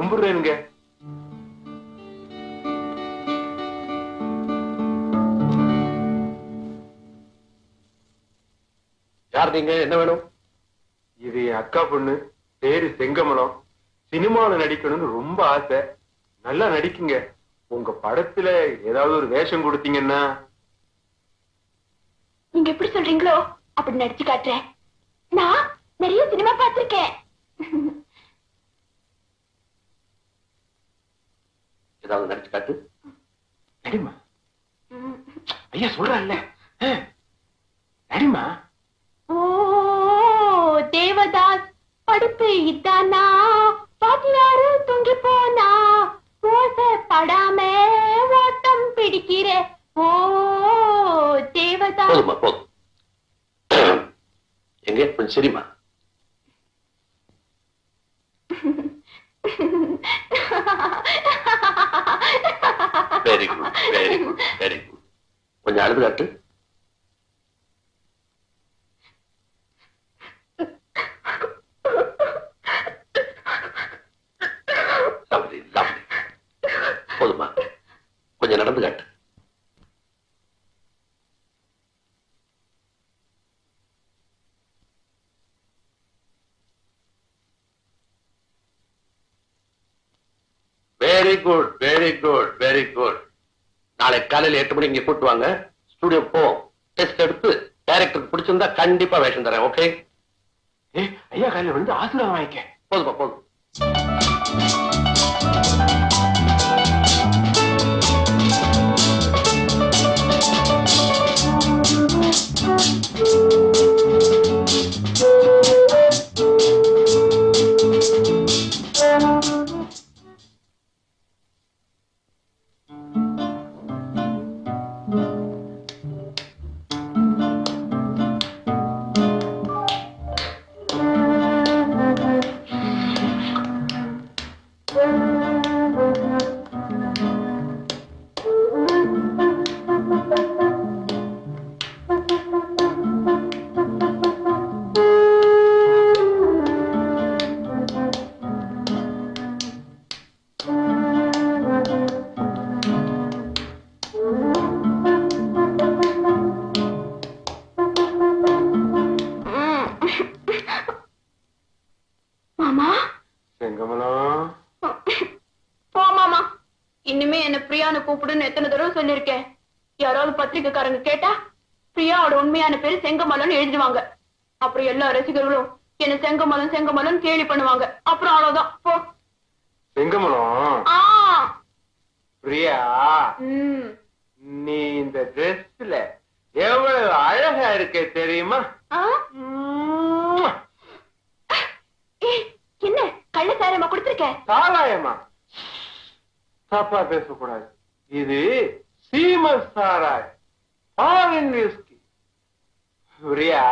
கும்பிடுறேனுங்க. யார் நீங்க? என்ன வேணும்? இது என் அக்கா பொண்ணு பேரு செங்கமலம். சினிமாவுல நடிக்கணும்னு ரொம்ப ஆசை. நல்லா நடிக்குங்க. உங்க படத்துல ஏதாவது ஒரு வேஷம் கொடுத்தீங்கன்னா. நீங்க எப்படி சொல்றீங்களோ அப்படி நடிச்சு காட்டுறேன். நான் நிறைய சினிமா பார்த்திருக்கேன். ஏதாவது நடிச்சு காட்டு. நடிமா ஐயா சொல்றான்ல ஆ, நடிமா ஓ தேவதாஸ் படுப்பு இதானா பாத்தியாரு தூங்கி போனா? ஓசை படாம ஓட்டம் பிடிக்கிற. ஓ தேவதாஸ். எங்க? கொஞ்சம் சரிம்மா. Very good very good very good கொஞ்சம் அழுது காட்டு lovely, lovely. போதுமா கொஞ்சம் நடந்து காட்டு very good very good very good நாளை காலையில எட்டு மணிக்கு இங்க கூட்டு வாங்க. ஸ்டுடியோ போ. டெஸ்ட் எடுத்து டைரக்டருக்கு பிடிச்சிருந்தா கண்டிப்பா வேஷம் தரேன் ஓகே ஐயா காலையில வந்து ஆசீர்வாதம் வாங்கிக்க. போதுமா போதும். கூப்பிடுன்னு எத்தனை தடவை சொல்லிருக்கேன் யாராவது பத்திரிக்கைக்காரங்க கேட்டா பிரியாவோட உண்மையான பேர் செங்கமலன் எழுதுவாங்க அப்புறம் எல்லா ரசிகர்களும் என்ன செங்கமலம் செங்கமலம் கேலி பண்ணுவாங்க. அப்புறம் அவ்வளவுதான். போ. செங்கமலம்? பிரியா? நீ இந்த ட்ரெஸ்ல எவ்வளவு அழகா இருக்க தெரியுமா? என்ன? கள்ள சாரமா கொடுத்திருக்க? சாராயமா? தப்பா பேசக்கூடாது. இது சீம சாராய் ஃபாரின் விஸ்கி பிரியா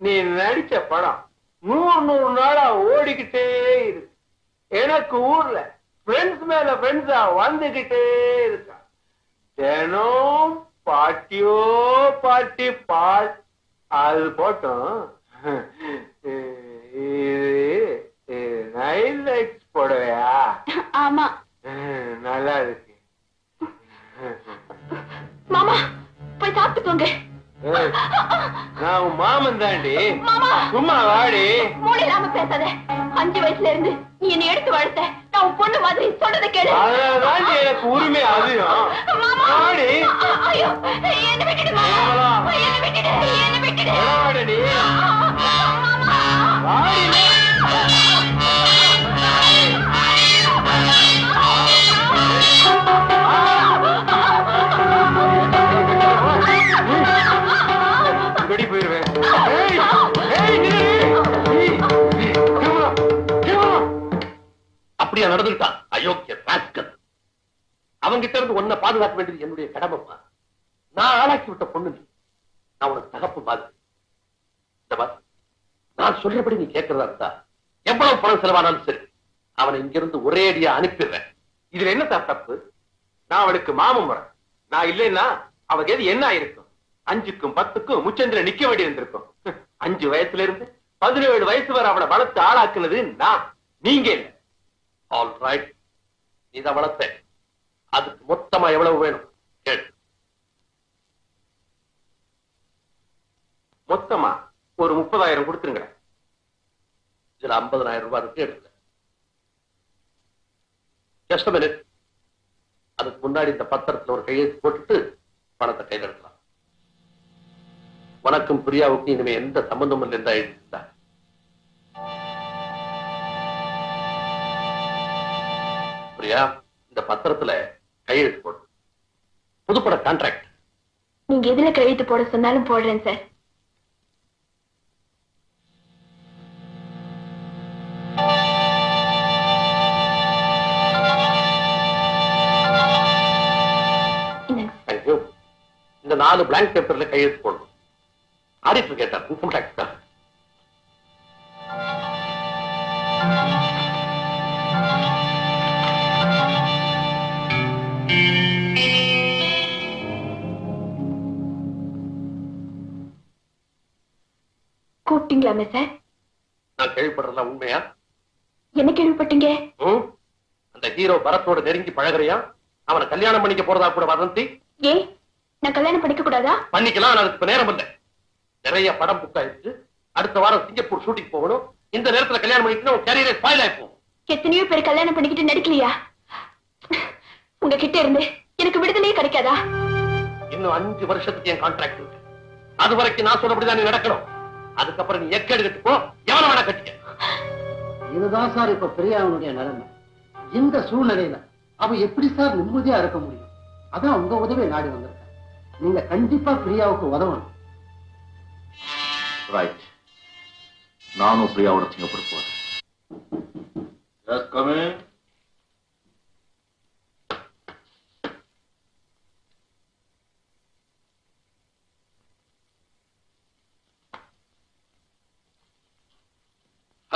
நீ நடிச்ச படம் நூறு நூறு நாளா ஓடிக்கிட்டே இருக்கு எனக்கு ஊர்ல ஃப்ரெண்ட்ஸ் மேல ஃப்ரெண்ட்ஸா வந்துகிட்டே இருக்கா தினம் பாட்டியோ பாட்டி பாட் அது போட்டோம் இது நைன் லைட்ஸ் போடவையா ஆமா நல்லா இருக்கு உன் மாமன் தாண்டி மாமா சும்மா வாடி இல்லாம பேசாத அஞ்சு வயசுல இருந்து நீ என்னை எடுத்து வளர்த்த நான் பொண்ணு மாதிரி சொல்றத கேளு அதனால எனக்கு உரிமை அதிகம் மாமா வாடி ஐயோ என்ன விட்டுடு மாமா ஏம்மா? என்ன விட்டுடு என்ன விட்டுடு வாடி மாமா வாடி வெடி போயிருவேன் நடந்துட்டான் அயோக்கிய ராஸ்கல். அவங்கிட்ட இருந்து ஒன்ன பாதுகாக்க வேண்டியது என்னுடைய கடமைப்பா. நான் ஆளாக்கி விட்ட பொண்ணு நீ. நான் உனக்கு தகப்பு பாது. நான் சொல்றபடி நீ கேட்கறதா இருந்தா எவ்வளவு பணம் செலவானாலும் சரி அவனை இங்கிருந்து ஒரே அடியா அனுப்பிடுறேன். இதுல என்ன தப்பு? நான் அவளுக்கு மாமன் முறை. நான் இல்லைன்னா அவ எது என்ன ஆயிருக்கும்? அஞ்சுக்கும் பத்துக்கும் முச்சந்திர நிக்க வேண்டி இருந்திருக்கும். அஞ்சு வயசுல இருந்து பதினேழு வயசு வரை அவளை வளர்த்து ஆளாக்குனது நான். நீங்க இல்லை ஆல் ரைட் நீ தான் வளர்த்த அதுக்கு மொத்தமா எவ்வளவு வேணும்? கேள். மொத்தமா ஒரு முப்பதாயிரம் கொடுத்துருங்க. இதுல ஐம்பதனாயிரம் ரூபாய் இருக்கு எடுங்க ஜஸ்ட் மினிட் அதுக்கு முன்னாடி இந்த பத்திரத்துல ஒரு கையெழுத்து போட்டுட்டு பணத்தை கையில் எடுக்கலாம். உனக்கும் பிரியாவுக்கும் இனிமே எந்த சம்பந்தமும் இல்லை இருந்தா பிரியா இந்த பத்திரத்துல கையெழுத்து போடு. புதுப்பட கான்ட்ராக்ட் நீங்க எதுல கழுத்து போட சொன்னாலும் போடுறேன் சார். இந்த நாலு பிளாங்க் பேப்பர்ல கையெழுத்து போடணும் ஆடிட்டர் கேட்டார் இன்கம் டேக்ஸ் தான் கூப்பிட்டீங்களாமே சார்? நான் கேள்விப்படுறதெல்லாம் உண்மையா? என்ன கேள்விப்பட்டீங்க? அந்த ஹீரோ பரத்தோட நெருங்கி பழகுறியா? அவனை கல்யாணம் பண்ணிக்க போறதா கூட வதந்தி? ஏ நான் கல்யாணம் பண்ணிக்க கூடாதா பண்ணிக்கலாம் அதுக்கு இப்ப நேரம் இல்ல. நிறைய படம் புக் ஆயிடுச்சு. அடுத்த வாரம் சிங்கப்பூர் ஷூட்டிங் போகணும். இந்த நேரத்துல கல்யாணம் பண்ணிட்டு உன் கேரியரே ஸ்பாயில் ஆயிப்போம் எத்தனையோ பேர் கல்யாணம் பண்ணிக்கிட்டு நடிக்கலையா? உங்ககிட்ட இருந்து எனக்கு விடுதலையே கிடைக்காதா? இன்னும் அஞ்சு வருஷத்துக்கு என் கான்ட்ராக்ட் இருக்கு. அது வரைக்கும் நான் சொன்னபடிதான் நீ நடக்கணும். அதுக்கப்புறம் நீ எக்கேடு கட்டு போ. எவனை வேணா கட்டிக்க. இதுதான் சார் இப்ப பிரியாவுடைய நிலைமை. இந்த சூழ்நிலையில அவ எப்படி சார் நிம்மதியா இருக்க முடியும்? அதான் உங்க உதவியை நாடி வந்திருக்கேன். நீங்க கண்டிப்பா பிரியாவுக்கு உதவணும். ரைட் நானும் பிரியாவோட சிங்கப்பூர் போறேன்.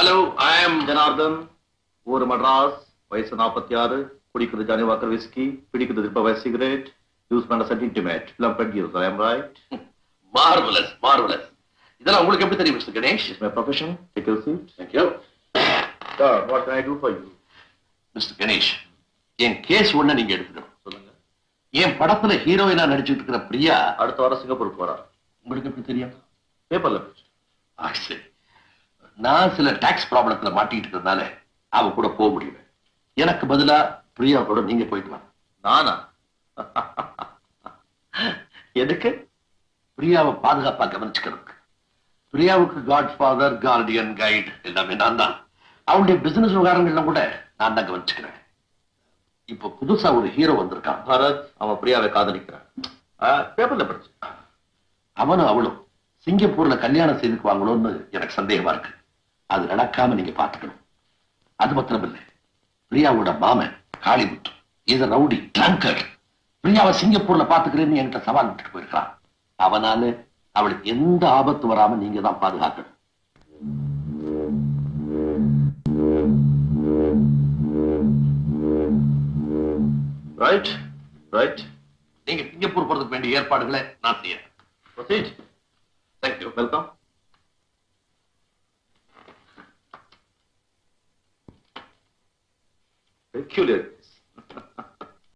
ஹலோ ஐ எம் ஜனார்தன் ஊர் மட்ராஸ் வயசு நாற்பத்தி ஆறு குடிக்கிறது ஜானி வாக்கர் விஸ்கி பிடிக்கிறது திருப்ப சிகரெட் யூஸ் பண்ண செட் இன்டிமேட் எல்லாம் bed use I am right marvellous marvellous இதெல்லாம் உங்களுக்கு எப்படி தெரியும் mister Ganesh is my profession take your seat thank you sir what can I do for you mister Ganesh N case ஒண்ணு நீங்க எடுத்துக்கணும். சொல்லுங்க. என் படத்துல ஹீரோயினா நடிச்சுட்டு இருக்கிற பிரியா அடுத்த வாரம் சிங்கப்பூர் போறா உங்களுக்கு எப்படி தெரியும்? பேப்பர்ல சரி நான் சில டாக்ஸ் ப்ராப்ளத்துல மாட்டிக்கிட்டு இருக்கிறதுனால அவ கூட போக முடியல. எனக்கு பதிலா பிரியா கூட நீங்க போயிட்டு வாங்க. நானா? எதுக்கு? பிரியாவை பாதுகாப்பா கவனிச்சுக்கிறதுக்கு. பிரியாவுக்கு காட் ஃபாதர் கார்டியன் கைடு எல்லாமே நான் தான். அவளுடைய பிசினஸ் விவகாரங்கள்லாம் கூட நான் தான் கவனிச்சுக்கிறேன். இப்போ புதுசா ஒரு ஹீரோ வந்திருக்கான். பரத் அவன் பிரியாவை காதலிக்கிறான். பேப்பர்ல படிச்சு. அவனும் அவளும் சிங்கப்பூர்ல கல்யாணம் செய்துக்குவாங்களோன்னு எனக்கு சந்தேகமா இருக்கு. அது நடக்காம நீங்க பாத்துக்கணும் அது மாத்திரம் இல்லை. பிரியாவோட மாமன் காளிமுத்து இது ரவுடி ட்ரங்கர். பிரியாவை சிங்கப்பூர்ல பாத்துக்கிறேன்னு என்கிட்ட சவால் விட்டுட்டு போயிருக்கான் அவனால அவளுக்கு எந்த ஆபத்து வராம நீங்க தான் பாதுகாக்கணும். ரைட் ரைட் நீங்க சிங்கப்பூர் போறதுக்கு வேண்டிய ஏற்பாடுகளை நான் செய்யறேன். Welcome peculiarities.